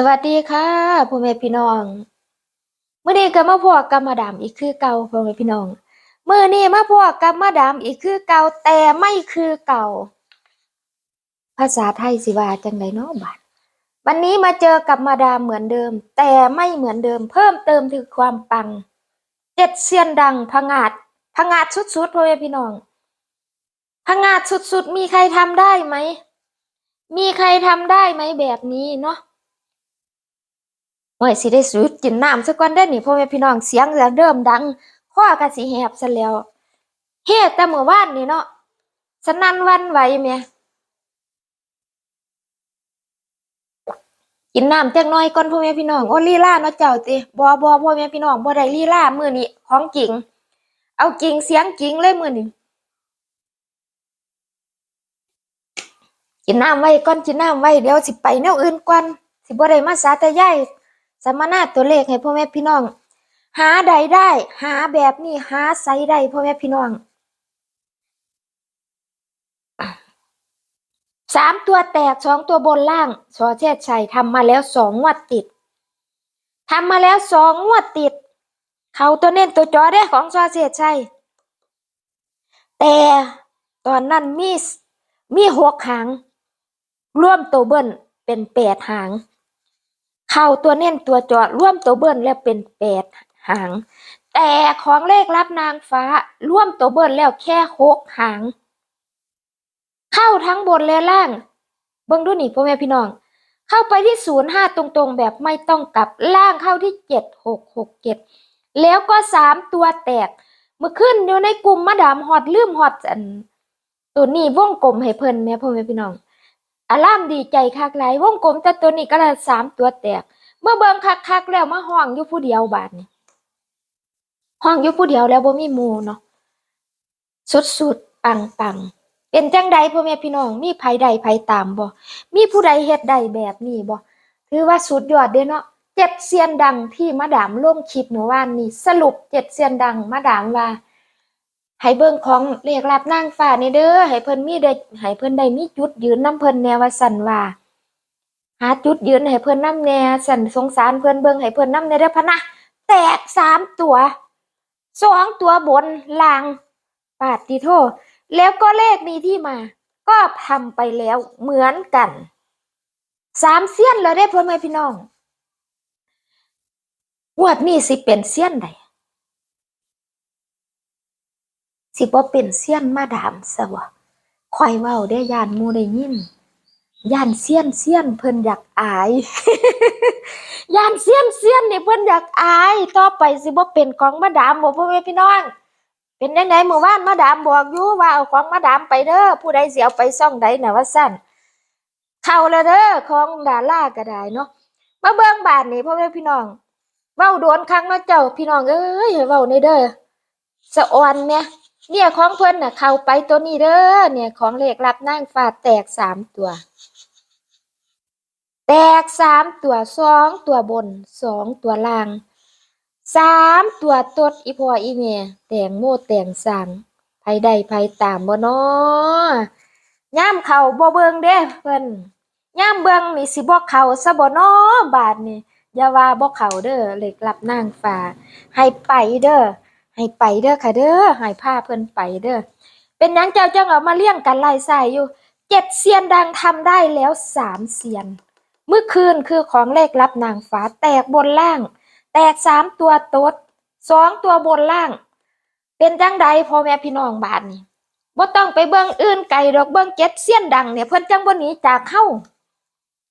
สวัสดีค่ะพ่อแม่พี่น้องเมื้อนี้ก็มาพบกับมาดามอีกคือเก่าพ่อแม่พี่น้องเมื้อนี้มาพบกับมาดามอีกคือเก่าแต่ไม่คือเก่า ภาษาไทยสิว่าจังไดเนาะบัดวันนี้มาเจอกับมาดามเหมือนเดิม แต่ไม่เหมือนเดิม เพิ่มเติมถึงความปังเจ็ดเซียนดังผงาดผงาดสุดๆพ่อแม่พี่น้องผงาดสุดๆมีใครทำได้ไหมมีใครทำได้ไหมแบบนี้เนาะ โอ้ยสิได้สูดกินน้ำซะก่อนได้อนี่พ่อแม่พี่น้องเสียงจากเดิมดังข้อกะสิแหบซะแล้วเฮ็ดแต่เมื่อวานนี่เนาะสนั่นวันไหวแม่กินน้ำจักหน่อยก่อนพ่อแม่พี่น้องโอ้ลีลาเนาะเจ้าติบ่บ่พ่อแม่พี่น้องบ่ได้ลีลามื้อนี้ของจริง เอาจริงเสียงจริงเลยมื้อนี้กินน้ำไว้ก่อนกินน้ำไว้เดี๋ยวสิไปแนวอื่นก่อนสิบ่ได้มาสาธยาย สัมมนาตัวเลขให้พ่อแม่พี่น้อง หาใดได้ หาแบบนี้หาไซส์ได้พ่อแม่พี่น้องสามตัวแตกสองตัวบนล่างสอเชษชัยทำมาแล้วสองงวดติดทำมาแล้วสองงวดติด เขาตัวเน้นตัวจอได้ของสอเชษชัยแต่ตอนนั้นมีมีหกหาง ร่วมตัวเบิ้ลเป็นแปดหาง เข้าตัวเน้นตัวจอดร่วมตัวเบิ้ลแล้วเป็นแปดหาง แต่ของเลขรับนางฟ้าร่วมตัวเบิ้ลแล้วแค่หกหาง เข้าทั้งบนและล่าง เบิ้งดูนี่พ่อแม่พี่น้อง เข้าไปที่ศูนย์ห้าตรงๆ แบบไม่ต้องกลับล่างเข้าที่เจ็ดหกหกเจ็ดแล้วก็สามตัวแตกเมื่อขึ้นอยู่ในกลุ่มมาดามฮอดลืมฮอดอันตัวนี้วงกลมให้เพิ่นแม่พ่อแม่พี่น้อง อารามดีใจคักหลวงกลมแต่ตัวนี้ก็ละสามตัวแตก เมื่อเบิ่งคักๆแล้วมาห้องอยู่ผู้เดียวบาดนี้ห้องอยู่ผู้เดียวแล้วบ่มีหมูเนาะสุดๆปังๆเป็นจังใดพ่อแม่พี่น้องมีไผใดไผตามบ่มีผู้ใดเฮ็ดได้แบบนี้บ่ถือว่าสุดยอดเด้เนาะเจ็ดเซียนดังที่มาดามลงคลิปเมื่อวานนี้สรุปเจ็ดเซียนดังมาดามว่า ให้เบิ่งของเลขลับนางฟ้านี่เด้อให้เพิ่นมีได้ให้เพิ่นได้มีจุดยืนนํเพิ่นแนวว่าสั่นว่าหาจุดยืนให้เพิ่นนำแน่สั่นสงสารเพิ่นเบิ่งให้เพิ่นนำแนเด้อพะนะแตกสามตัวสองตัวบนล่างปาดติโทแล้วก็เลขนี้ที่มา ก็ทำไปแล้วเหมือนกันสามเสี้ยนแล้วได้พ่อแม่พี่น้องงวดนี้สิเป็นเสี้ยนใด สิบ่เป็นเสี้ยนมาดามซะวะคอยเว้าได้ย่านหมู่ได้ยินย่านเซียนเซียนเพิ่นอยากอายย่านเซียนเซียนนี่เพิ่นอยากอาย ต่อไปสิบ่เป็นของมาดามบ่พ่อแม่พี่น้อง เป็นจังไดเมื่อวานมาดามบอกอยู่ว่าเอาของมาดามไปเด้อผู้ใดสิเอาไปซ่องใดน่ะว่าซั่นเข้าแล้วเด้อของดาราก็ได้เนาะมาเบิ่งบาดนี้พ่อแม่พี่น้องเว้าโดนครั้งเนาะเจ้าพี่น้องเอ้ยเว้าในเด้อสะออนแม่ เนี่ยของเพิ่นน่ะเข้าไปตัวนี้เด้อเนี่ยของเลขรับนางฟ้าแตกสามตัว แตกสามตัวสองตัวบนสองตัวล่างสามตัวตดอีพออีเมแต่งโมแต่งสังไผใดไผตามบ่นอย่ามเข่าบ่เบิงเด้เพิ่นย่ามเบิงนี่สิบ่เข่าซะบ่นอบาดนี่อย่าว่าบ่เข่าเด้อเลขรับนางฟ้าให้ไปเด้อ ให้ไปเด้อค่ะเด้อให้พาเพิ่นไปเด้อเป็นยังเจ้าจังเอามาเลี้ยงกันไล่สายอยู่เจ็ดเซียนดังทำได้แล้วสามเซียน เมื่อคืนคือของเลขลับนางฟ้าแตกบนล่าง แตกสามตัวตดสองตัวบนล่าง เป็นจังใดพ่อแม่พี่น้องบาทนี่บ่ต้องไปเบิ่งอื่นไกลดอกเบิ่งเจ็ดเสียนดังเนี่ยเพิ่นจังบ่หนีจากเฮา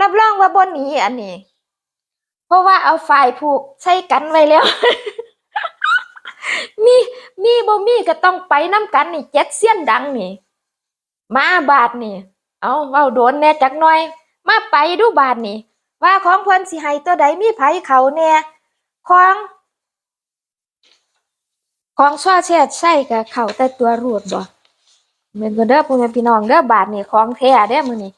รับรองว่าบ่หนีอันนี้ เพราะว่าเอาฝ่ายผูกใช้กันไว้แล้ว มีมีบ่มีก็ต้องไปน้ำกันนี่เจ็ดเสี้ยนดังนี่ มาบาทนี่ เอาเว้าโดนแน่จักหน่อย มาไปดูบาทนี่ ว่าของเพิ่นสิให้ตัวใดมีไผเขาแหน่ของของช่อแช่ใช่กับเขาแต่ตัวรูดบ่แม่นบ่เด้อพ่อแม่พี่น้องเด้อบาทนี่ของแท้เด้อมื้อนี้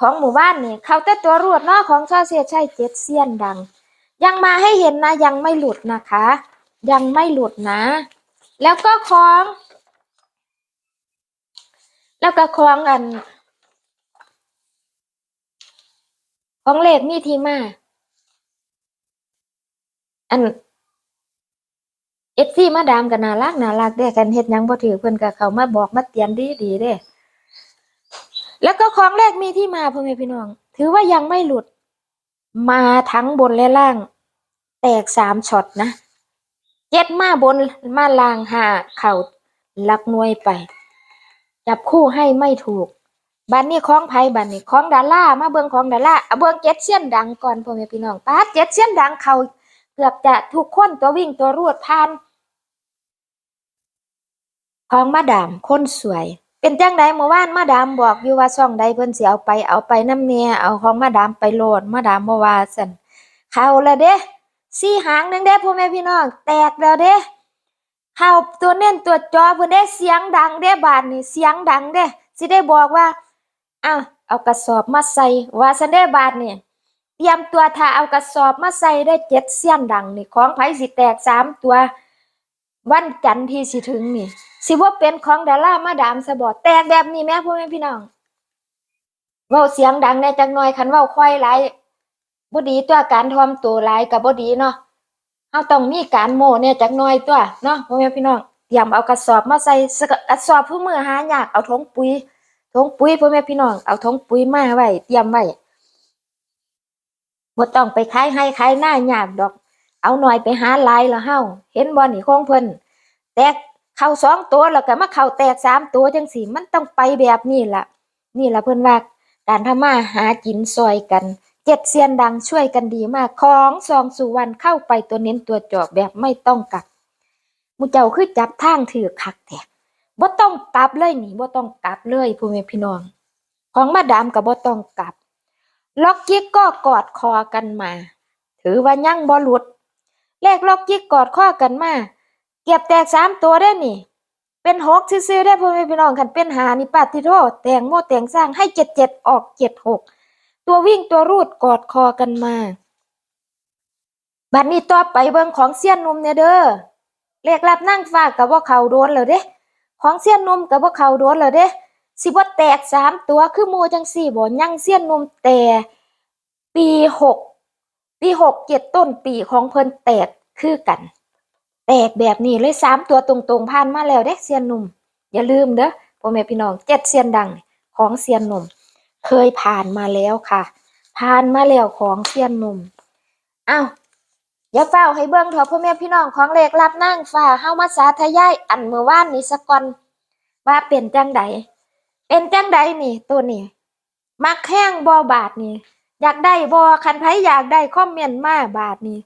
ของหมู่บ้านนี่เขาแต่ตัวรูดเนาะของช่อแช่ใช่เจ็ดเซียนดัง ยังมาให้เห็นนะยังไม่หลุดนะคะ ยังไม่หลุดนะ แล้วก็ของ แล้วก็ของอัน ของเลขมีที่มา อันเอฟซีมาดามกันน่ารักน่ารักเด้กันเฮ็ดยังบ่ถือเพิ่นก็เขามาบอกมาเตือนดีดีเด้ แล้วก็ของเลขมีที่มาพ่อแม่พี่น้อง ถือว่ายังไม่หลุด มาทั้งบนและล่าง แตกสามช็อตนะ เจ็ดมาบนมาล่างหาเข่าลักหนวยไป จับคู่ให้ไม่ถูกบันนี้ของไผบันนี้ของดารามาเบิ่งของดาราเอาเบิ่งเจ็ดเสี้ยนดังก่อนพ่อแม่พี่น้องปาเจ็ดเสี้ยนดังเขาเกือบจะทุกคนตัววิ่งตัวรวดผ่านของมาดามคนสวย เป็นจังใดเมื่อวานมาดามบอกอยู่ว่าช่องใดเพิ่นสิเอาไปเอาไปน้ำเนียเอาของมาดามไปโหลดมาดามบ่ว่าซั่นเขาแล้วเด้ สี่หางหนึงเด้พ่อแม่พี่น้อง แตกแล้วเด้เข้าตัวเน้นตัวจอเพิ่นได้เสียงดังเด้บาดนี้เสียงดังเด้สิได้บอกว่าอ้าวเอากระสอบมาใส่ว่าซั่นเด้บาดนี้เตรียมตัวถ้าเอากระสอบมาใส่ได้เจ็ดเสียงดังนี่ของไผสิแตกสามตัว วันจันทร์ที่สิถึงนี่ สิว่าเป็นของดารามาดามสะบอดแตกแบบนี้แม่พ่อแม่พี่น้องเว้าเสียงดังแน่จักหน่อยคันเว้าค่อยหลาย บ่ดีตัวการทอมตัวลายก็บ่ดีเนาะเฮาต้องมีการโม้แน่ยจักหน่อยตัวเนาะพ่อแม่พี่น้องเตรียมเอากระสอบมาใส่กระสอบผู้มือหายากเอาถุงปุ๋ยถุงปุ๋ยพ่อแม่พี่น้องเอาถุงปุ๋ยมาไว้เตรียมไว้บ่ต้องไปขายให้ขายหน้ายากดอก เอาหน่อยไปหาลายแล้วเฮาเห็นบ่นี่ของเพิ่นแตกเข้าสองตัวแล้วก็มาเข้าแตกสามตัวจังสี่มันต้องไปแบบนี้ล่ะ นี่ล่ะเพิ่นว่าการทำมาหากินซอยกัน เจ็ดเซียนดังช่วยกันดีมากของซองสุวรรณเข้าไปตัวเน้นตัวจอบแบบไม่ต้องกลับมูเจ้าคือจับทางถือคักแท้บ่ต้องกลับเลยนี่บ่ต้องกลับเลยพ่อแม่พี่น้อง ของมาดามก็บ่ต้องกลับ ล็อกกิ๊กก็กอดคอกันมา ถือว่ายั่งบ่หลุดเลขล็อกกิ๊กกอดคอกันมา เก็บแตกสามตัวได้นี่ เป็นหกซื่อได้พ่อแม่พี่น้องคันเป็นหานี่ปาติโทษแตงโมแตงสร้างให้เจ็ดเจ็ดออกเจ็ดหก ตัววิ่งตัวรูดกอดคอกันมา บัดนี้ต่อไปเบิ่งของเสี้ยนนุ่มเนี่ยเด้อเลขรับนั่งฟ้ากับว่าเขาโดนแล้วเด้ของเสี้ยนนุ่มกับว่าเขาโดนแล้วเด้สิบ่แตกสามตัวคือมูจังสี่บ่ยังเสี้ยนนุ่มแต่ปีหกปีหกเจ็ดต้นปีของเพิ่นแตกคือกัน แตกแบบนี้เลยสามตัวตรงๆผ่านมาแล้วเด้เซียนนุ่มอย่าลืมเด้อพ่อแม่พี่น้องเจ็ดเซียนดังของเซียนนุ่ม เคยผ่านมาแล้วค่ะ ผ่านมาแล้วของเซียนหนุ่มอ้าวอย่าเฝ้าให้เบิ่งเถอะพ่อแม่พี่น้องของเลขรับนั่งฟ้าเฮามาสาธยายอันเมื่อวานนี้สะก่อนว่าเป็นจังใดเป็นจังใดนี่ ตัวนี้ มักแห้งบ่บาทนี่ อยากได้บ่คันไผอยากได้คอมเมนต์มาบาทนี่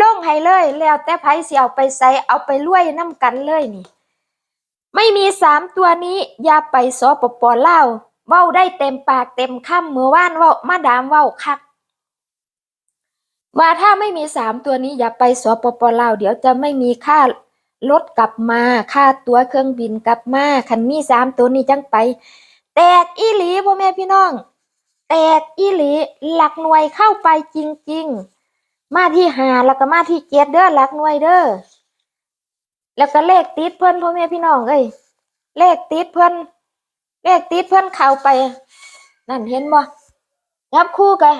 ลงให้เลย แล้วแต่ไผสิเอาไปใส่เอาไปรวยน้ำกันเลยนี่ ไม่มีสามตัวนี้อย่าไปสปปอลา เว้าได้เต็มปากเต็มคำเมื่อวานเว้ามาดามเว้าคักว่าถ้าไม่มีสามตัวนี้อย่าไปสปปลาวเดี๋ยวจะไม่มีค่ารถกลับมาค่าตั๋วเครื่องบินกลับมาคันมีสามตัวนี้จังไป แตกอีหลีพ่อแม่พี่น้อง แตกอีหลีหลักหน่วยเข้าไปจริง ๆ มาที่หาแล้วก็มาที่เจ็ดเด้อหลักหน่วยเด้อแล้วก็เลขติดเพิ่อนพ่อแม่พี่น้องเอ้ยเลขติดเพิ่อน เลขติดเพิ่อนเข้าไป นั่นเห็นบ่จับคู่กัน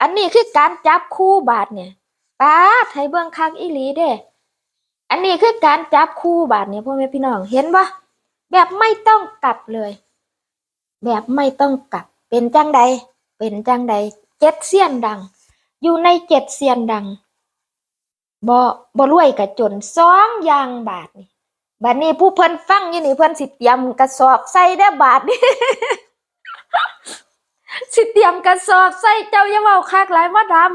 อันนี้คือการจับคู่บาทเนี่ยปาดให้เบิ่งคักอีหลีเด้ อันนี้คือการจับคู่บาทเนี่ยพ่อแม่พี่น้องเห็นบ่แบบไม่ต้องกลับเลย แบบไม่ต้องกลับ เป็นจังใด เป็นจังใดเจ็ดเสียนดัง อยู่ในเจ็ดเซียนดังบ่บ่รวยกะจนสองอย่างบาทนี่ บัดนี้ผู้เพิ่นฟังอยู่นี่เพิ่นสิเตรียมกระสอบใส่ได้บาทนี่สิเตรียมกระสอบใส่เจ้าอย่าเว้าคักหลายมาดาม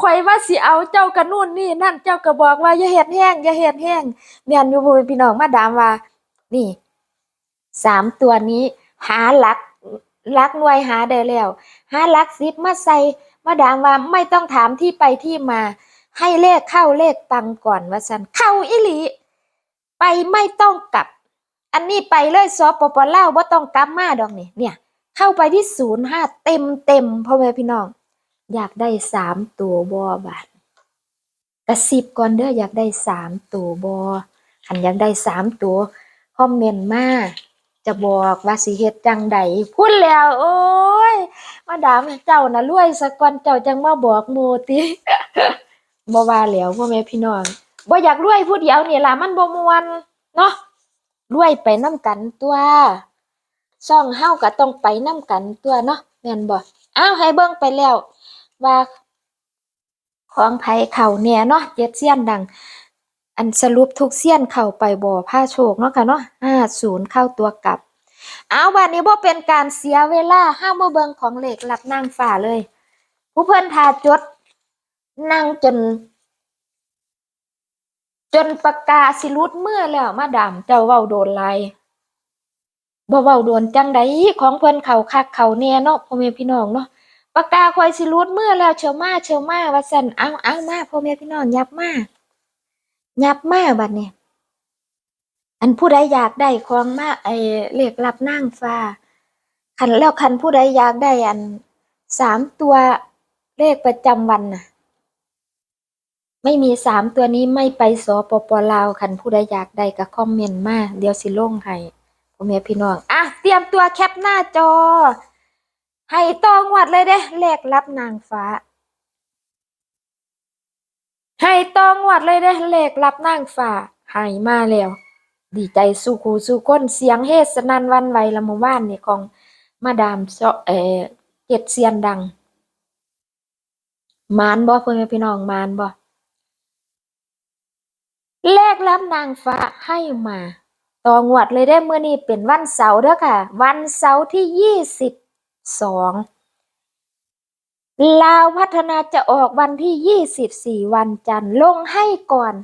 ข่อยว่าสิเอาเจ้ากระนู่นนี่นั่นเจ้าก็บอกว่าอย่าเฮ็ดแห้งอย่าเฮ็ดแห้งแม่นอยู่พ่พี่น้องมาดามว่า นี่สามตัวนี้ หาหลักหลักหน่วยหาได้แล้วหาหลักสิบมาใส่มาดามว่าไม่ต้องถามที่ไปที่มา ให้เลขเข้าเลขปังก่อนว่าสันเข้าอิลี ไปไม่ต้องกลับ อันนี้ไปเลยซอปปเล่าว่าต้องกลับมาดอกนี่เนี่ย เข้าไปที่ศูนย์ห้าเต็มเต็มพ่อแม่พี่น้อง อยากได้สามตัวบอบาทกระซิบก่อนเด้ออยากได้สามตัวบอขันอยากได้สามตัวคอมเมนต์มาจะบอกว่าสิเฮ็ดจังใดพูดแล้ว โอ้ยมาดามเจ้าน่ะรวยสักก่อนเจ้าจังมาบอกหมู่ติบ่ว่าแล้วพ่อแม่พี่น้อง บ่อยากรวยผู้เดียวนี่ล่ะมันบ่มวนเนาะรวยไปนํกันตัวซ่องเฮาก็ต้องไปนํกันตัวเนาะแม่นบ่อ้าวให้เบิ่งไปแล้วว่าของไผเข้าแหน่เนาะเจ็ดเซียนดัง อันสรุปทุกเซียนเข้าไปบ่พาโชคเนาะค่ะเนาะ50เข้าตัวกลับเอาวันนี้บ่เป็นการเสียเวลาห้ามมาเบิงของเหล็กหลับนางฝ่าเลย ผู้เพิ่นทาจดนั่งจน จนปากกาสิรุดเมื่อแล้วมาดามเจ้าเว้าโดนไรบ่เว้าโดนจังใดของเพิ่นเขาคักเขาแน่เนาะพ่อแม่พี่น้องเนาะปากกาคอยสิรุดเมื่อแล้วเชียวมาเชียวมาว่าซั่นเอาเอามาพ่อแม่พี่น้องยับมายับมาบัดนี้อันผู้ใดอยากได้ของมาไอ้เลขรับนางฟ้าคันแล้วคันผู้ใดอยากได้อันสามตัวเลขประจำวันน่ะ ไม่มีสามตัวนี้ไม่ไปสปปลาวคันผู้ใดอยากได้ก็คอมเมนต์มาเดี๋ยวสิลงให้พ่อแม่พี่น้องอะเตรียมตัวแคปหน้าจอ ให้ตองวัดเลยเด้เลขรับนางฟ้า ให้ตองวัดเลยเด้เลขรับนางฟ้าให้มาแล้ว ดีใจสู้คูสู้คนเสียงเฮสนันวันไวละมื่านนี่ของมาดามเซาะเอเจ็ดเสียนดังมานบ่เพื่อนพี่น้องมานบ่ เลขรับนางฟ้าให้มา ตองวดเลยได้เมื่อนี้เป็นวันเสาร์เด้อค่ะ วันเสาร์ที่ยี่สิบสองลาวพัฒนาจะออกวันที่ยี่สิบสี่วันจันทร์ลงให้ก่อน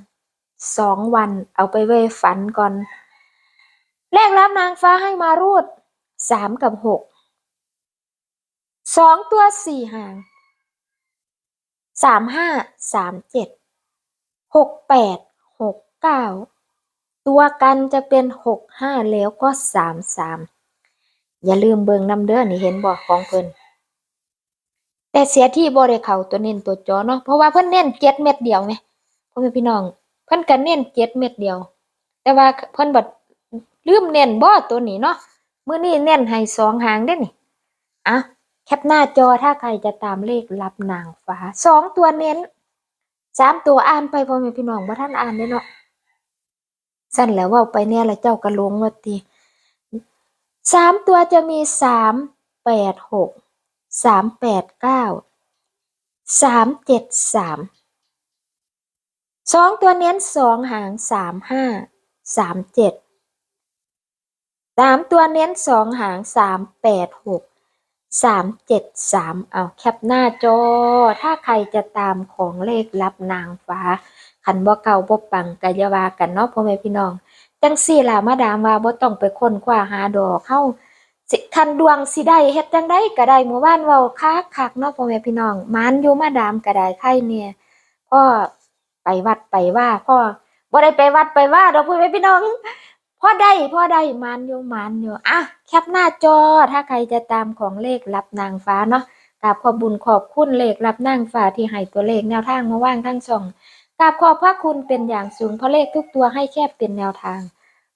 สองวันเอาไปเวฝันก่อนแรกรับนางฟ้าให้มารูดสามกับหกสองตัวสี่หางสามห้าสามเจ็ดหกแปด หกเก้าตัวกันจะเป็นหกห้าแล้วก็สามสามอย่าลืมเบิงน้ำเด้อนี่เห็นบอกของเพิ่นแต่เสียที่บริเขาตัวเน้นตัวจอเนาะเพราะว่าเพิ่นเน้นเจ็ดเม็ดเดียวไงพ่อแม่พี่น้อง เพิ่นก็เน้นเจ็ดเม็ดเดียว แต่ว่าเพิ่นบัดลืมเน้นบ่ตัวนี้เนาะมื้อนี้เน้นให้สองหางเด้นี่อะแคปหน้าจอถ้าใครจะตามเลขรับนางฟ้าสองตัวเน้น สามตัวอ่านไปพ่อแม่พี่น้องบ่ทันอ่านเด้เนาะสั่นแล้วเว้าไปเนี่ยละเจ้าก็ลงว่าติสามตัวจะมีสามแปดหกสามแปดเก้าสามเจ็ดสามสองตัวเน้นสองหางสามห้าสามเจ็ดสามตัวเน้นสองหางสามแปดหก สามเจ็ดสามเอาแคปหน้าจอ ถ้าใครจะตามของเลขรับนางฟ้า คันบ่เก่าบ่ปังกะยาวากันเนาะพ่อแม่พี่น้อง จังสี่ล่ะมาดามว่าบ่ต้องไปค้นคว้าหาดอกเข้าสิคันดวงสิได้เฮ็ดจังได้ก็ได้เมื่อวานเว้าคักๆเนาะพ่อแม่พี่น้องมานอยู่มาดามก็ได้ไข่เนี่ยพ่อไปวัดไปว่าพ่อบ่ได้ไปวัดไปว่าดอกพ่อแม่พี่น้อง พ่อได้พ่อได้มานอยู่มานอยู่อะแคปหน้าจอถ้าใครจะตามของเลขรับนางฟ้าเนาะกราบขอบบุญขอบคุณเลขรับนางฟ้าที่ให้ตัวเลขแนวทางมาว่างทั้งช่องกราบขอบพระคุณเป็นอย่างสูงเพราะเลขทุกตัวให้แค่เป็นแนวทาง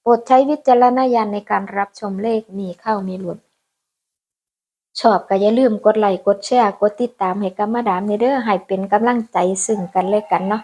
โปรดใช้วิจารณญาณในการรับชมเลขมีเข้ามีหลุด ชอบก็อย่าลืมกดไลค์กดแชร์กดติดตามให้กับมาดามในเด้อให้เป็นกำลังใจซึ่งกันและกันเนาะ